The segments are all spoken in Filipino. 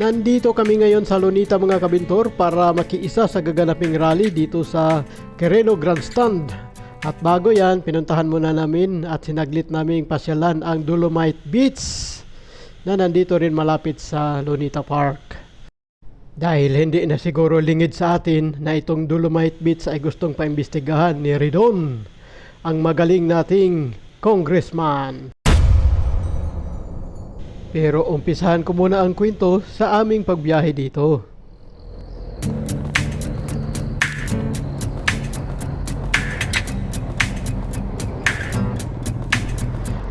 Nandito kami ngayon sa Lunita mga kabintor para makiisa sa gaganaping rally dito sa Quireno Grandstand. At bago yan, pinuntahan muna namin at sinaglit naming pasyalan ang Dolomite Beach na nandito rin malapit sa Lunita Park. Dahil hindi na siguro lingid sa atin na itong Dolomite Beach ay gustong paimbestigahan ni Ridon, ang magaling nating congressman. Pero umpisahan ko muna ang kwento sa aming pagbiyahe dito.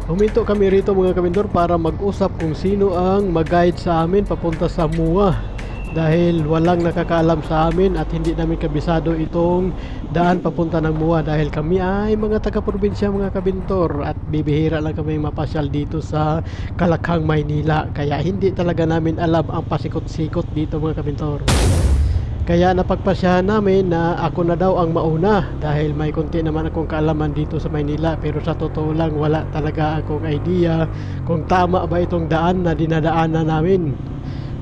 Huminto kami rito mga kabindor para mag-usap kung sino ang mag-guide sa amin papunta sa MUA dahil walang nakakaalam sa amin at hindi namin kabisado itong daan papunta ng MUA dahil kami ay mga taga-probinsya mga kabintor at bibihira lang kami mapasyal dito sa Kalakhang, Maynila. Kaya hindi talaga namin alam ang pasikot-sikot dito mga kabintor. Kaya napagpasyahan namin na ako na daw ang mauna dahil may konti naman akong kaalaman dito sa Maynila. Pero sa totoo lang wala talaga akong idea kung tama ba itong daan na dinadaanan namin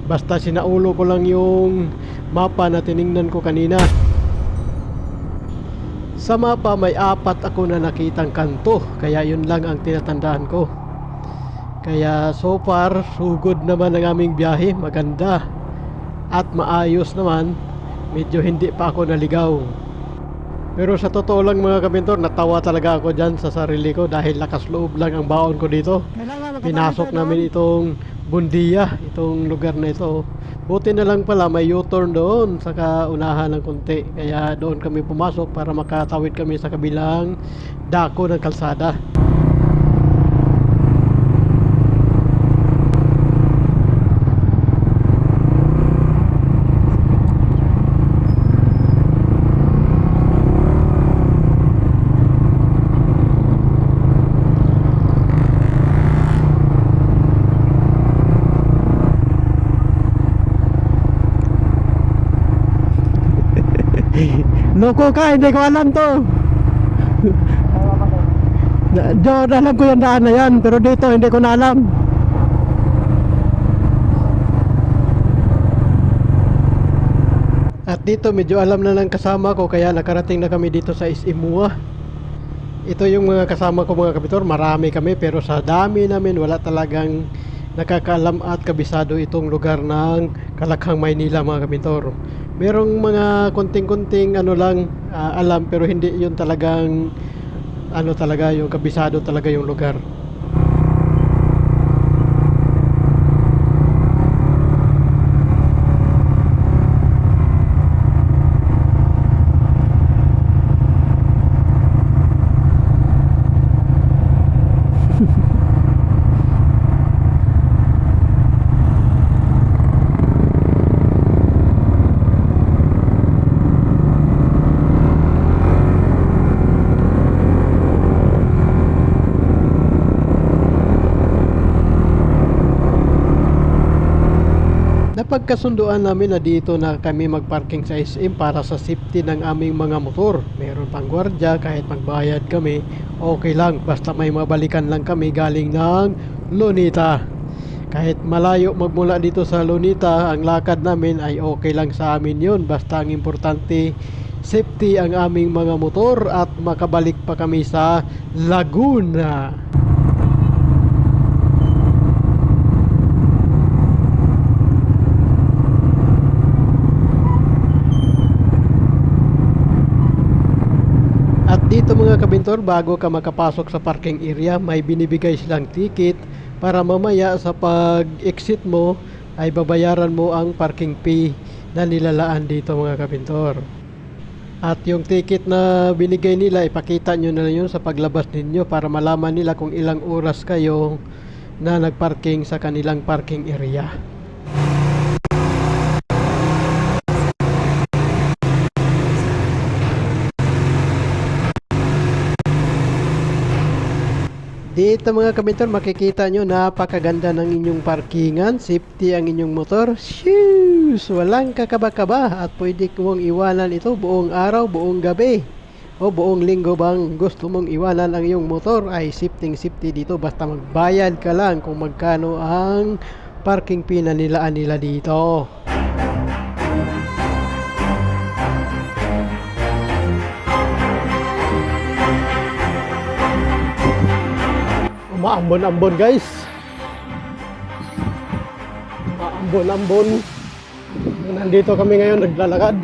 basta sinaulo ko lang yung mapa na tiningnan ko kanina. Sa mapa may apat ako na nakitang kanto. Kaya yun lang ang tinatandaan ko. Kaya so far sugod naman ang aming biyahe. Maganda. At maayos naman. Medyo hindi pa ako naligaw. Pero sa totoo lang mga kabintor natawa talaga ako dyan sa sarili ko dahil lakas loob lang ang baon ko dito. Pinasok namin itong Bundia itong lugar na ito. Buti na lang pala may U-turn doon sa kaunahan ng konti. Kaya doon kami pumasok para makatawid kami sa kabilang dako ng kalsada Loko ka, hindi ko alam to. Diyan, alam ko yung daan na yan, pero dito hindi ko na alam. At dito medyo alam na ng kasama ko kaya nakarating na kami dito sa Isimua. Ito yung mga kasama ko mga kapitor, marami kami pero sa dami namin wala talagang nakakaalam at kabisado itong lugar ng Kalakhang Maynila mga kapitor. Merong mga konting-konting ano lang ah, alam pero hindi yun talagang ano talaga yung kabisado talaga yung lugar. Napagkasunduan namin na dito na kami magparking sa SM para sa safety ng aming mga motor. Meron pang gwardya kahit magbayad kami, okay lang basta may mabalikan lang kami galing ng Lunita. Kahit malayo magmula dito sa Lunita, ang lakad namin ay okay lang sa amin yun. Basta ang importante, safety ang aming mga motor at makabalik pa kami sa Laguna. At dito mga kabintor, bago ka makapasok sa parking area, may binibigay silang ticket para mamaya sa pag-exit mo ay babayaran mo ang parking fee na nilalaan dito mga kabintor. At yung ticket na binigay nila, ipakita nyo na yun sa paglabas ninyo para malaman nila kung ilang oras kayo na nagparking sa kanilang parking area. Dito mga kabintor, makikita nyo napakaganda ng inyong parkingan. Safety ang inyong motor. Shoes! Walang kakaba-kaba at pwede mong iwanan ito buong araw, buong gabi. O buong linggo bang gusto mong iwanan ang iyong motor ay safety safety dito basta magbayad ka lang kung magkano ang parking fee na nilaan nila dito. Umaambon-ambon guys. Umaambon-ambon. Nandito kami ngayon naglalakad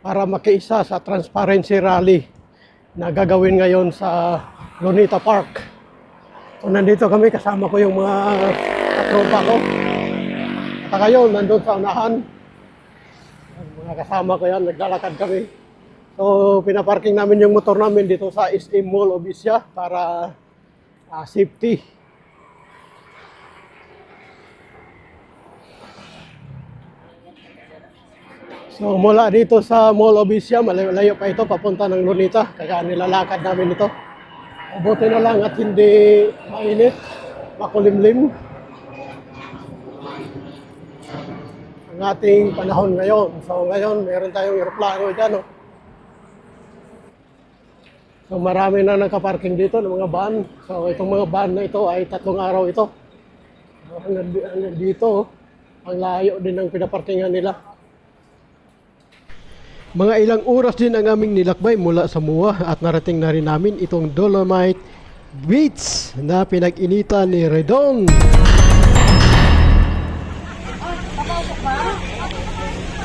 para makiisa sa transparency rally na gagawin ngayon sa Lunita Park. So nandito kami kasama ko yung mga katropa ko. At ngayon nandun sa unahan. Mga kasama ko yan, naglalakad kami. So pinaparking namin yung motor namin dito sa SM Mall of Asia para ah, safety. So mula dito sa Mall of Asia, malayo pa ito papunta ng Lunita. Kaya nilalakad namin ito. Mabuti na lang at hindi mainit, makulimlim. Ang ating panahon ngayon. So ngayon, meron tayong aeroplano dyan. Oh. So marami na nakaparking dito ng mga van. So itong mga van na ito ay tatlong araw ito. So, hanggang di- hanggang dito, oh. ang layo din ng pinaparkingan nila. Mga ilang oras din ang aming nilakbay mula sa Muwa at narating na rin namin itong Dolomite Beach na pinag-initan ni Redon.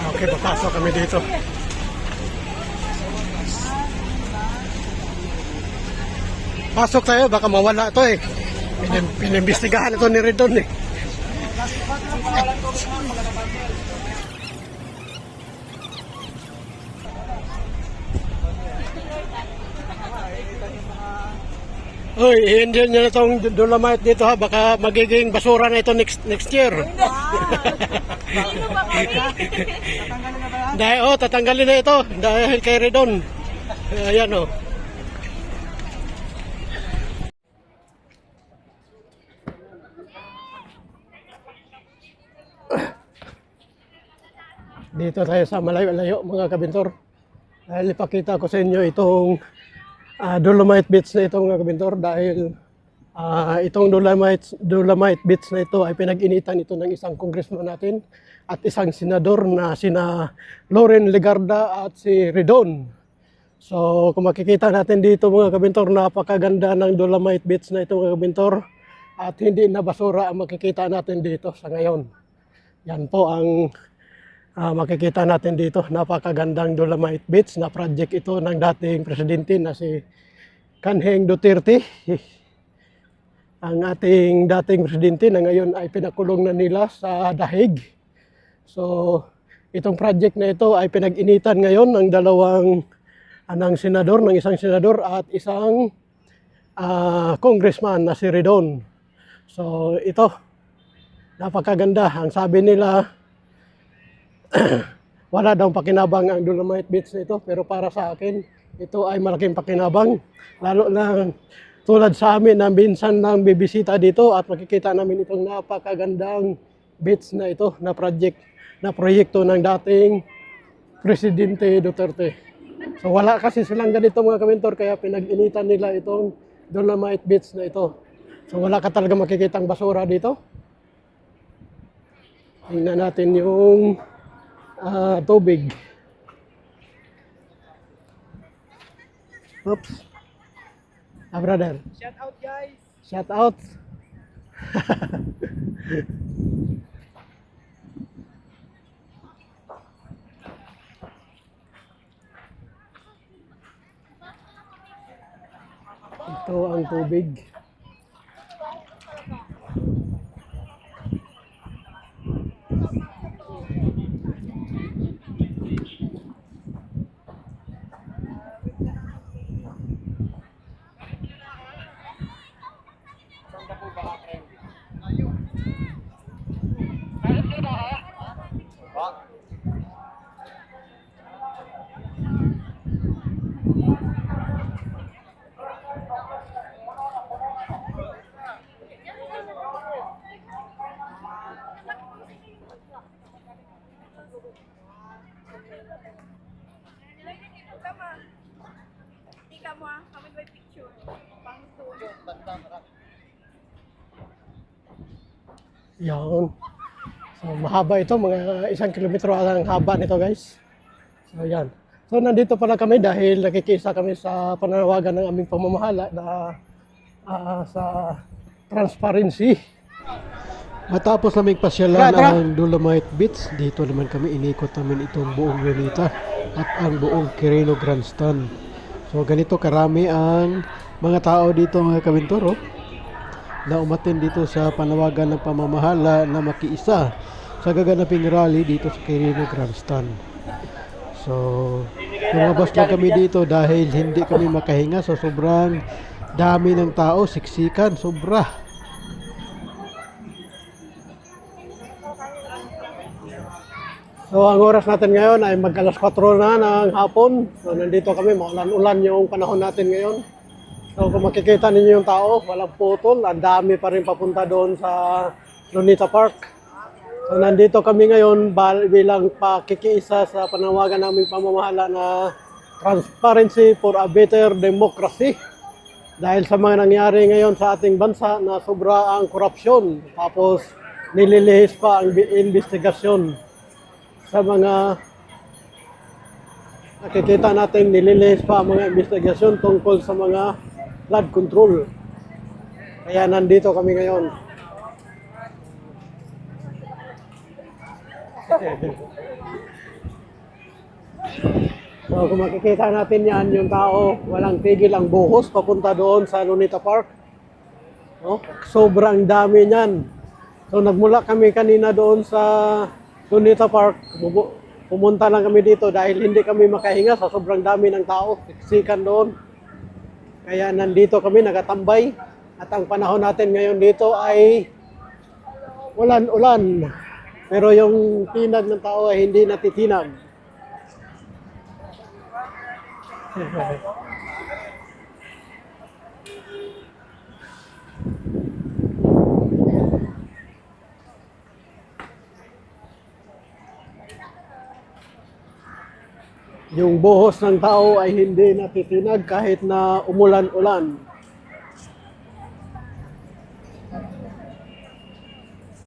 Okay, papasok kami dito. Pasok tayo, baka mawala to eh. Pinim- Pinimbestigahan ito ni Redon eh. Uy, hindi nyo na itong dolomite dito ha. Baka magiging basura na ito next next year. dahil, oh, tatanggalin na ito. Dahil kay Redon. Ayan oh. Dito tayo sa malayo-layo mga kabintor. Dahil ipakita ko sa inyo itong ah, Dolomite Beach na ito mga kabintor dahil ah, itong Dolomite, Dolomite Beach na ito ay pinag-initan ito ng isang congressman natin at isang senador na sina Loren Legarda at si Redon. So kung makikita natin dito mga kabintor, napakaganda ng Dolomite Beach na ito mga kabintor at hindi na basura ang makikita natin dito sa ngayon. Yan po ang Ah, makikita natin dito, napakagandang Dolomite Beach na project ito ng dating presidente na si Kanheng Duterte. Ang ating dating presidente na ngayon ay pinakulong na nila sa dahig. So, itong project na ito ay pinag-initan ngayon ng dalawang anang senador, ng isang senador at isang ah, congressman na si Redon. So, ito, napakaganda. Ang sabi nila, wala daw pakinabang ang Dolomite Beach na ito pero para sa akin ito ay malaking pakinabang lalo na tulad sa amin na minsan nang bibisita dito at makikita namin itong napakagandang beach na ito na project na proyekto ng dating Presidente Duterte. So wala kasi silang ganito mga kamentor kaya pinag-initan nila itong Dolomite Beach na ito. So wala ka talaga makikitang basura dito. Tingnan natin yung ah, tubig. Oops. Ah, brother. Shout out guys! Shout out. Ito ang tubig. Ika mo ah, kami may picture. Pang tulog. Yan. So, mahaba ito, mga isang kilometro ang haba nito guys. So, yan. So, nandito pala kami dahil nakikisa kami sa pananawagan ng aming pamamahala na ah, sa transparency. Matapos naming pasyalan ang Dolomite Beach, dito naman kami inikot namin itong buong Lunita at ang buong Quirino Grandstand. So ganito karami ang mga tao dito mga kabintoro na umatin dito sa panawagan ng pamamahala na makiisa sa gaganaping rally dito sa Quirino Grandstand. So, lumabas lang kami dito dahil hindi kami makahinga sa sobrang dami ng tao, siksikan, sobra. So ang oras natin ngayon ay mag alas 4 na ng hapon. So nandito kami, maulan-ulan yung panahon natin ngayon. So kung makikita ninyo yung tao, walang putol, ang dami pa rin papunta doon sa Lunita Park. So nandito kami ngayon bilang pakikiisa sa panawagan naming pamamahala na Transparency for a Better Democracy. Dahil sa mga nangyari ngayon sa ating bansa na sobra ang korupsyon, tapos nililihis pa ang investigasyon sa mga nakikita natin nililihis pa ang mga investigasyon tungkol sa mga flood control. Kaya nandito kami ngayon. So kung makikita natin yan, yung tao, walang tigil ang buhos papunta doon sa Lunita Park. No? Sobrang dami niyan. So nagmula kami kanina doon sa Lunita Park. Pumunta lang kami dito dahil hindi kami makahinga sa sobrang dami ng tao. Siksikan doon. Kaya nandito kami nakatambay. At ang panahon natin ngayon dito ay ulan-ulan. Pero yung tinag ng tao ay hindi natitinag. Yung buhos ng tao ay hindi natitinag kahit na umulan-ulan.